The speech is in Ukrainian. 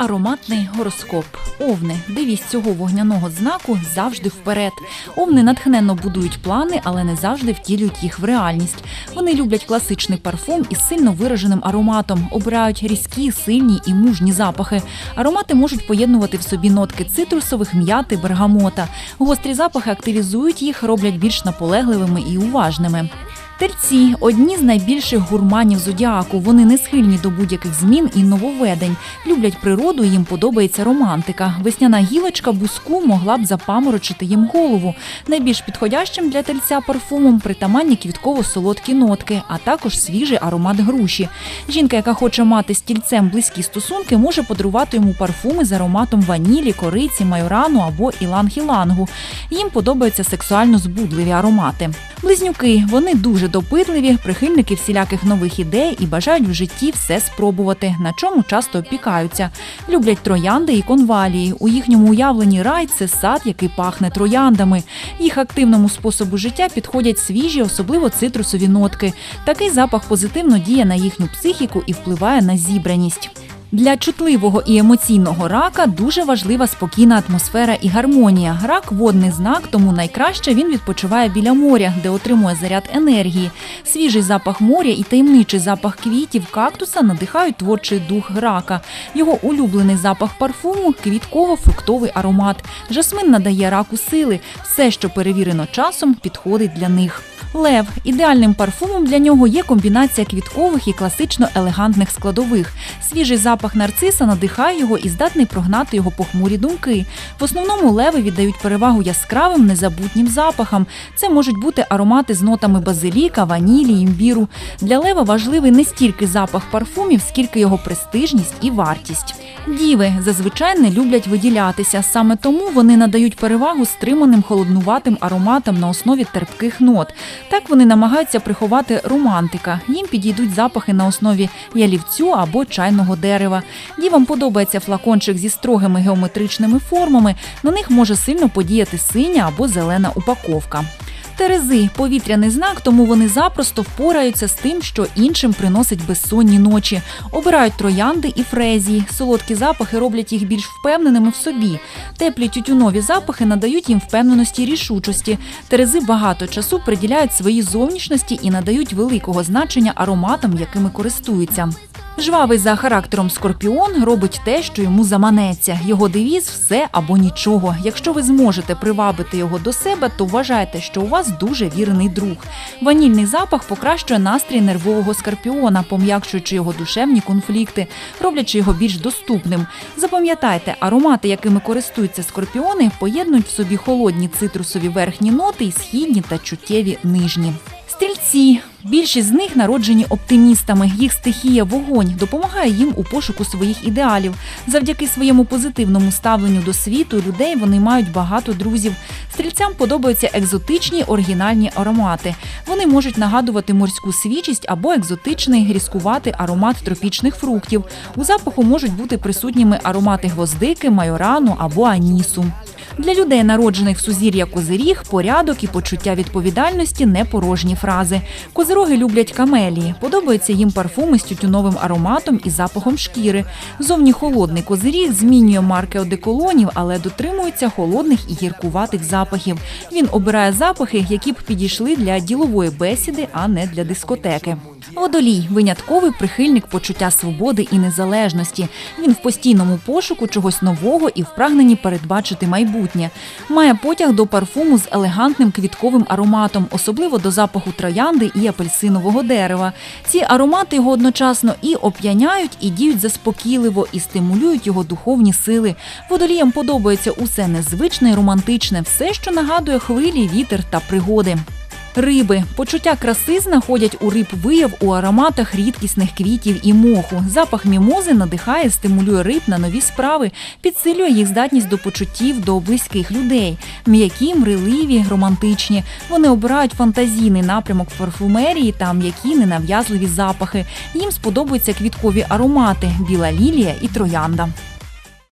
Ароматний гороскоп. Овни. Девість цього вогняного знаку завжди вперед. Овни натхненно будують плани, але не завжди втілюють їх в реальність. Вони люблять класичний парфум із сильно вираженим ароматом, обирають різкі, сильні і мужні запахи. Аромати можуть поєднувати в собі нотки цитрусових, м'яти, бергамота. Гострі запахи активізують їх, роблять більш наполегливими і уважними. Тельці одні з найбільших гурманів зодіаку. Вони не схильні до будь-яких змін і нововведень. Люблять природу, їм подобається романтика. Весняна гілочка буску могла б запаморочити їм голову. Найбільш підходящим для тельця парфумом притаманні квітково-солодкі нотки, а також свіжий аромат груші. Жінка, яка хоче мати з тільцем близькі стосунки, може подарувати йому парфуми з ароматом ванілі, кориці, майорану або іланг-ілангу. Їм подобаються сексуально збудливі аромати. Близнюки вони дуже допитливі, прихильники всіляких нових ідей і бажають в житті все спробувати, на чому часто опікаються. Люблять троянди і конвалії. У їхньому уявленні рай це сад, який пахне трояндами. Їх активному способу життя підходять свіжі, особливо цитрусові нотки. Такий запах позитивно діє на їхню психіку і впливає на зібраність. Для чутливого і емоційного рака дуже важлива спокійна атмосфера і гармонія. Рак водний знак, тому найкраще він відпочиває біля моря, де отримує заряд енергії. Свіжий запах моря і таємничий запах квітів кактуса надихають творчий дух рака. Його улюблений запах парфуму квітково-фруктовий аромат. Жасмин надає раку сили. Все, що перевірено часом, підходить для них. Лев ідеальним парфумом для нього є комбінація квіткових і класично елегантних складових. Свіжий запах нарциса надихає його і здатний прогнати його похмурі думки. В основному леви віддають перевагу яскравим незабутнім запахам. Це можуть бути аромати з нотами базиліка, ванілі, імбіру. Для лева важливий не стільки запах парфумів, скільки його престижність і вартість. Діви зазвичай не люблять виділятися. Саме тому вони надають перевагу стриманим холоднуватим ароматам на основі терпких нот. Так вони намагаються приховати романтика. Їм підійдуть запахи на основі ялівцю або чайного дерева. Дівам подобається флакончик зі строгими геометричними формами. На них може сильно подіяти синя або зелена упаковка. Терези повітряний знак, тому вони запросто впораються з тим, що іншим приносить безсонні ночі. Обирають троянди і фрезії. Солодкі запахи роблять їх більш впевненими в собі. Теплі тютюнові запахи надають їм впевненості і рішучості. Терези багато часу приділяють своїй зовнішності і надають великого значення ароматам, якими користуються. Жвавий за характером скорпіон робить те, що йому заманеться. Його девіз все або нічого. Якщо ви зможете привабити його до себе, то вважайте, що у вас дуже вірний друг. Ванільний запах покращує настрій нервового скорпіона, пом'якшуючи його душевні конфлікти, роблячи його більш доступним. Запам'ятайте, аромати, якими користуються скорпіони, поєднують в собі холодні цитрусові верхні ноти і східні та чуттєві нижні. Стрільці. Більшість з них народжені оптимістами. Їх стихія вогонь допомагає їм у пошуку своїх ідеалів. Завдяки своєму позитивному ставленню до світу людей вони мають багато друзів. Стрільцям подобаються екзотичні оригінальні аромати. Вони можуть нагадувати морську свіжість або екзотичний грізкуватий аромат тропічних фруктів. У запаху можуть бути присутніми аромати гвоздики, майорану або анісу. Для людей, народжених в сузір'я Козиріг, порядок і почуття відповідальності не порожні фрази. Козироги люблять камелії. Подобаються їм парфуми з тютюновим ароматом і запахом шкіри. Зовні холодний козиріг змінює марки одеколонів, але дотримується холодних і гіркуватих запахів. Він обирає запахи, які б підійшли для ділової бесіди, а не для дискотеки. Водолій винятковий прихильник почуття свободи і незалежності. Він в постійному пошуку чогось нового і в прагненні передбачити майбутнє. Має потяг до парфуму з елегантним квітковим ароматом, особливо до запаху троянди і апельсинового дерева. Ці аромати його одночасно і оп'яняють, і діють заспокійливо, і стимулюють його духовні сили. Водоліям подобається усе незвичне і романтичне, все, що нагадує хвилі, вітер та пригоди. Риби почуття краси знаходять у риб вияв у ароматах рідкісних квітів і моху. Запах мімози надихає, стимулює риб на нові справи, підсилює їх здатність до почуттів до близьких людей. М'які, мриливі, романтичні. Вони обирають фантазійний напрямок парфумерії та м'які ненав'язливі запахи. Їм сподобаються квіткові аромати біла лілія і троянда.